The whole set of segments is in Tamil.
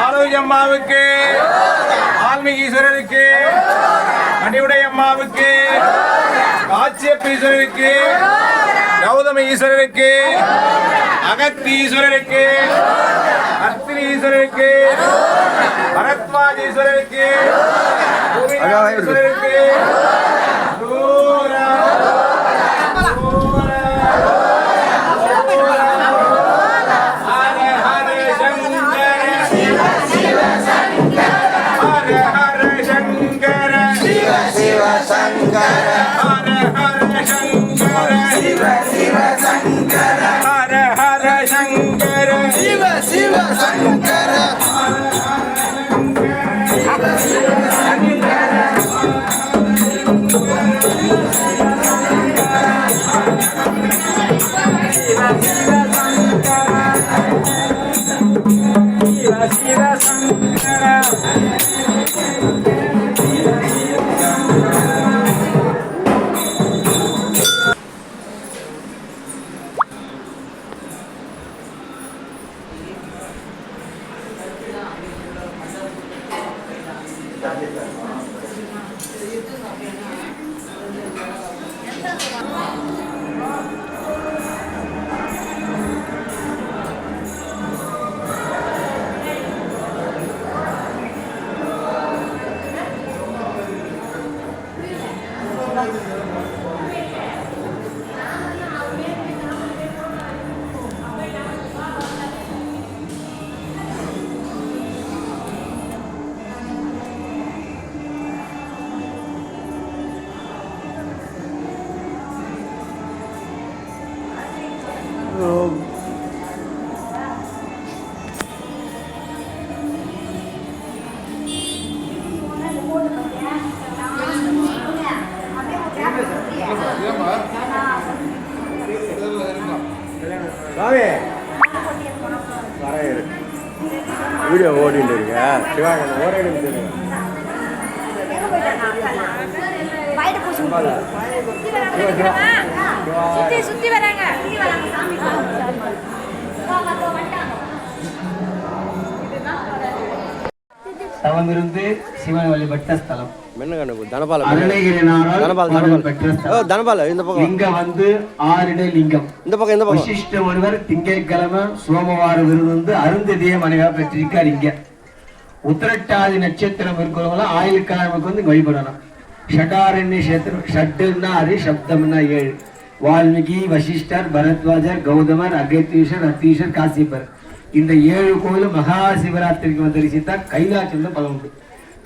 ஆரோக்கிய அம்மாவுக்கு ஆன்மீக ஈஸ்வரருக்கு அடிவுடை அம்மாவுக்கு காட்சியப்ப ஈஸ்வரருக்கு கௌதம ஈஸ்வரருக்கு அகத்தி ஈஸ்வரருக்கு அத்திரி ஈஸ்வரருக்கு பரத்வாஜ் ஈஸ்வரருக்கு ஈஸ்வரருக்கு சாமி வரேன் வீடியோ ஓடிட்டு இருக்க. சிவாங்க ஒரே வயிறு பூசி சுத்தி. சுத்தி வராங்க தவமிருந்து சிவன் வழிபட்ட ஸ்தலம். மென்ன கண்ணு தனபால. அருணகிரிநாதர் தனபால் பாடல் தனபால். பெற்ற ஓ ஸ்தலம் தனபால் இந்த பக்கம். இங்க வந்து ஆறிட லிங்கம் இந்த பக்கம் இந்த பக்கம். வசிஷ்ட ஒருவர் திங்கட்கிழமை சோமவார விருது வந்து அருந்ததிய மனைவா பெற்றிருக்கார் இங்க. உத்திரட்டாதி நட்சத்திரம் இருக்கிறவங்க ஆயுள்காரமுக்கு வந்து வழிபடணும் ஷடாரண்ய கஷேத்திரம் ஷட்டுன்னா அது சப்தம்னா ஏழு. வால்மீகி வசிஷ்டர் பரத்வாஜர் கௌதமர் அகத்தீஷர் அத்தீஷர் காசிபர் இந்த ஏழு கோயிலும் மகா சிவராத்திரிக்கு வந்து தரிசித்தா கைலாசம்ல பலம் உண்டு.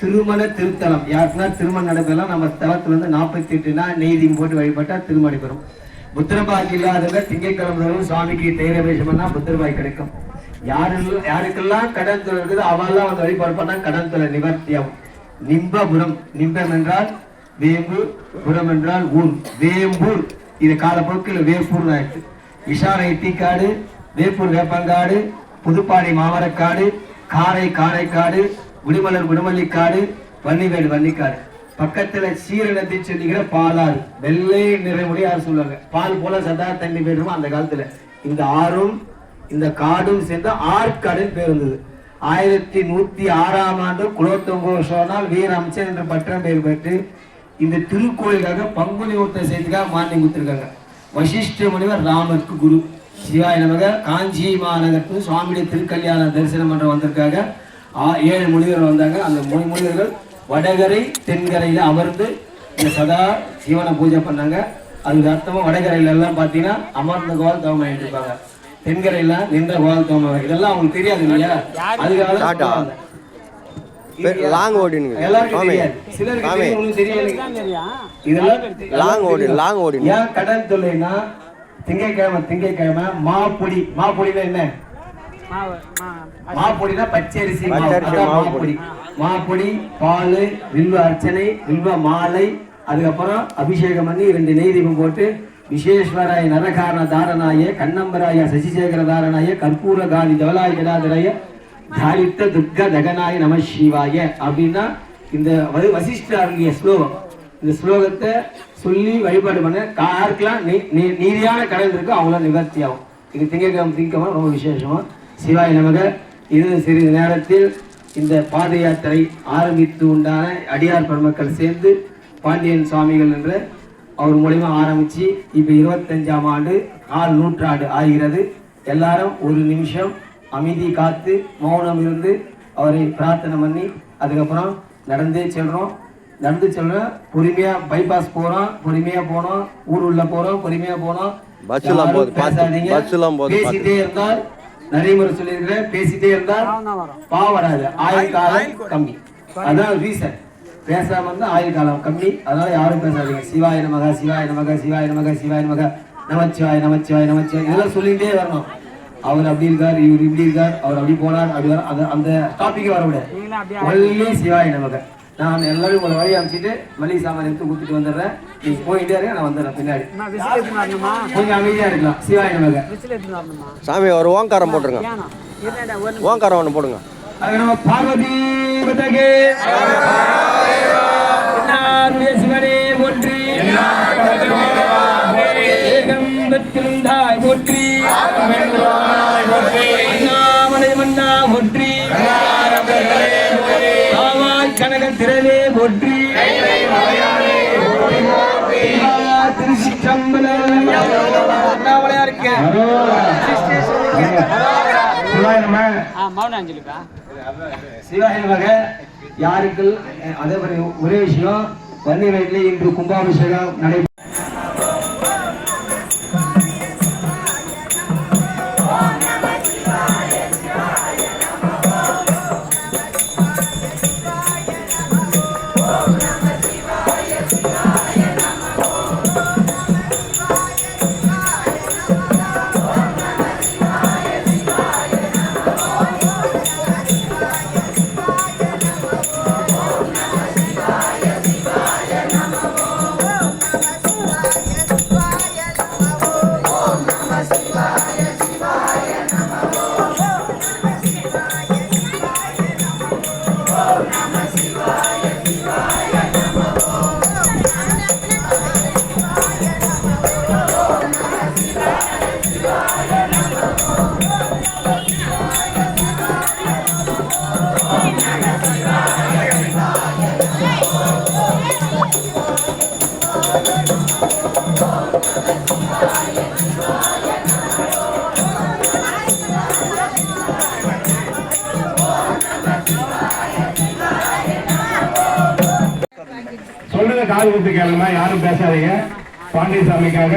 திருமண திருத்தலம். யாருக்குன்னா திருமணம் நடைபெறலாம் நம்ம தலத்துல இருந்து நாற்பத்தி எட்டுனா நெய்தியும் போட்டு வழிபட்டா திருமணி பெறும் புத்திரபாய்க்கு இல்லாதவங்க திங்கட்கிழமை சுவாமிக்கு தேரவேஷம் புத்திரபாய் கிடைக்கும். யாரு யாருக்கெல்லாம் கடன் தொழில் இருக்குது அவெல்லாம் வந்து வழிபாடு பண்ணா கடன் தொழில் நிவர்த்தியாகும். நிம்பபுரம். நிம்பம் என்றால் வேம்பு புறம் என்றால் ஊர் வேம்பூர் இது காலப்போக்கில் வேப்பூர் ஆயிடுச்சு. இஷாரை தீக்காடு வேப்பூர் வேப்பங்காடு புதுப்பாடி மாமரக்காடு காரை காரைக்காடு குடிமலர் குடிமல்லிக்காடு வன்னிவேடு வன்னிக்காடு. பக்கத்துல சீரணத்தை சொல்லிக்கிற பாலாறு. வெள்ளை நிறைமுடி யார் சொல்லுவாங்க? பால் போல சதா தண்ணி போயிடுமோ அந்த காலத்துல. இந்த ஆறும் இந்த காடும் சேர்ந்து ஆற்காடுன்னு பேர் இருந்தது ஆயிரத்தி நூத்தி ஆறாம் ஆண்டு குலோத்துங்கோ சோனால் வீர அம்சன் என்ற பட்டம் பெயர் பெற்று இந்த திருக்கோயிலுக்காக பங்குனி ஊர்த்த செய்திக்காக மானியம் கொடுத்திருக்காங்க. வசிஷ்ட முனிவர் ராமருக்கு குரு. சிவாய நமக காஞ்சி மாநகரத்து சுவாமியுடைய திருக்கல்யாண தரிசனம் பண்ற வந்திருக்காங்க. ஆ- ஏழு முனிவர் வந்தாங்க. அந்த மூணு முனிவர்கள் வடகரை தென்கரையில அமர்ந்து இந்த சதா சிவனை பூஜை பண்ணாங்க. அதுக்கு அர்த்தமா வடகரையில எல்லாம் பாத்தீங்கன்னா அமர்ந்த கோல் தவம் பண்ணிட்டு இருப்பாங்க. தென்கரையில நின்ற கோல் தவம். இதெல்லாம் அவங்களுக்கு தெரியாது இல்லையா? அதுக்காக தான் டாடா. சொல்லுவாங்க. இது லாங் ஓடினுங்க. சாமி லாங் ஓடி லாங் ஓடி ஏன் கடன் தொல்லைன்னா திங்கட்கிழமை திங்கட்கிழமை மாப்பொடி. மாப்பொடினா என்ன? மாப்பொடினா பச்சரிசி மாப்பொடி. மாப்பொடி பால் வில்வ அர்ச்சனை வில்வ மாலை அதுக்கப்புறம் அபிஷேகம் பண்ணி ரெண்டு நெய் தீபம் போட்டு விசேஸ்வராய நரகாரண தாரணாய கண்ணம்பராய சசிசேகர தாரணாய கற்பூர காதி தவலாய ஜடாதராய தாரித்த துர்க தகனாய நம சிவாய அப்படின்னா இந்த வ- ஸ்லோகம். இந்த ஸ்லோகத்தை சொல்லி வழிபாடு பண்ண யாருக்கெல்லாம் நீதியான கடன் இருக்கோ. அவங்களாம் நிவர்த்தி ஆகும். இது திங்கக்கிழமை திங்கக்கிழமை ரொம்ப விசேஷமா. சிவாய நமக. இன்னும் சிறிது நேரத்தில் இந்த பாத யாத்திரை ஆரம்பித்து உண்டான அடியார் பெருமக்கள் சேர்ந்து பாண்டியன் சுவாமிகள் என்ற அவர் மூலிமா ஆரம்பித்து இப்போ இருபத்தஞ்சாம் ஆண்டு கால் நூற்றாண்டு ஆகிறது. எல்லாரும் ஒரு நிமிஷம் அமைதி காத்து மௌனம் இருந்து அவரை பிரார்த்தனை பண்ணி அதுக்கப்புறம் நடந்தே செல்றோம். நடந்து செல்றோம் பொறுமையா பைபாஸ் போறோம் பொறுமையா போனோம். ஊர் உள்ள போறோம் பொறுமையா போனோம். பேசிட்டே இருந்தால் நிறைய முறை சொல்லியிருக்கிறேன் பேசிட்டே இருந்தால் வராது. ஆயுள் காலம் கம்மி. அதான் ரீசன் பேசாம இருந்தா ஆயுள் காலம் கம்மி. அதனால யாரும் பேசாதீங்க. சிவாய நமக சிவாய நமக சிவாய நமக சிவாய நமக நமச்சிவாய நமச்சிவாய நமச்சிவாய. இதெல்லாம் சொல்லிட்டே வரணும். அவர் அப்படி இருக்கார் இவர் இப்படி இருக்கார் அவர் அப்படி போனார் அப்படி வர அந்த அந்த டாபிக்கே வர விட ஒல்லி சிவாய நமக. நான் எல்லாரும் உங்களை வழி அமைச்சிட்டு மளிகை சாமான் எடுத்து கொடுத்துட்டு வந்துடுறேன். நீங்க போயிட்டே இருங்க நான் வந்துடுறேன் பின்னாடி. கொஞ்சம் அமைதியா இருக்கலாம். சிவாய நமக. சாமி ஒரு ஓங்காரம் போட்டுருங்க. ஓங்காரம் ஒன்று போடுங்க. அது நம்ம பார்வதி சிவனே அண்ணாமலை யாருக்கு அதே மாதிரி ஒரே விஷயம் வன்னி வயதில் இன்று கும்பாபிஷேகம் நடை சொல்லுங்க காது குத்து கேளுங்க யாரும் பேசாதீங்க. பாண்டியசாமிக்காக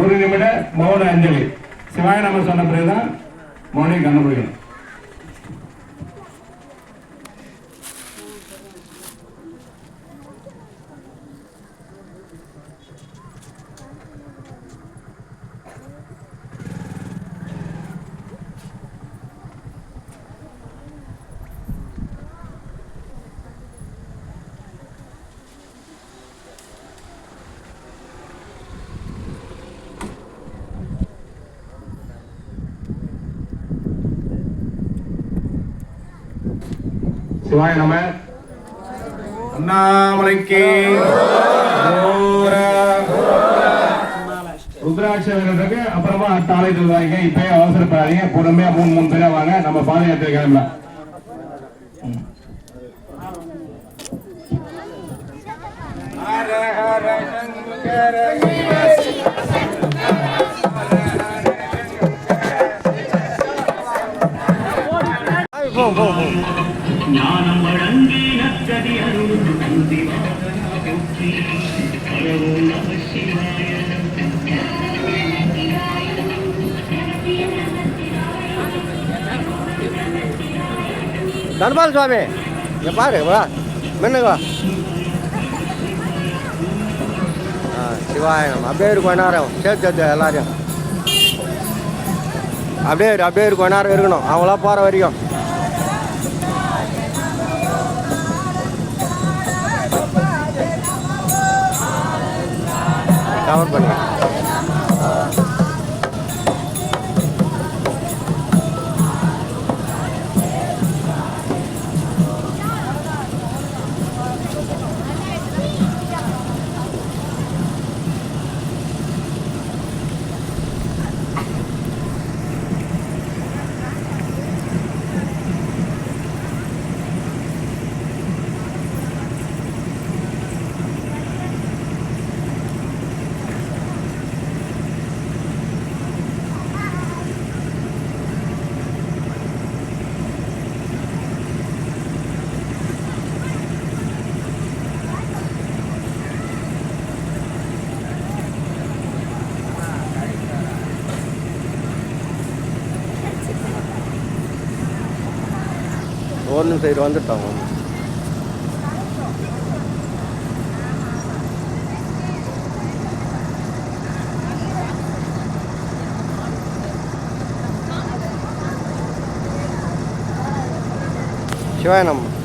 ஒரு நிமிட மௌன அஞ்சலி. சிவாய நம்ம சொன்ன பிறகுதான் மௌனம் கண்டுபிடிக்கணும். சிவாய நம அண்ணாமலைக்கு ருத்ராட்சர்களுக்கு அப்புறமா அடுத்த ஆலயத்தில் வாங்க இப்பயே அவசரப்படாதீங்க. பொறுமையா மூணு மூணு பேரா வாங்க. நம்ம பாத யாத்திரை கிளம்பலாம். ஹர ஹர சங்கர. போ போ போ. தர்பால் சுவாமி இங்க பாரு வா மென்னுங்க வா. ஆ சிவாயம் அப்படியே இருக்கும் நேரம் சேர்த்து சேர்த்து எல்லாரையும். அப்படியே அப்படியே இரு கொஞ்ச நேரம் இருக்கணும். அவங்களா போகிற வரைக்கும். கவர் பண்ணி சைடு வந்துட்டாங்க சிவாய நம்ம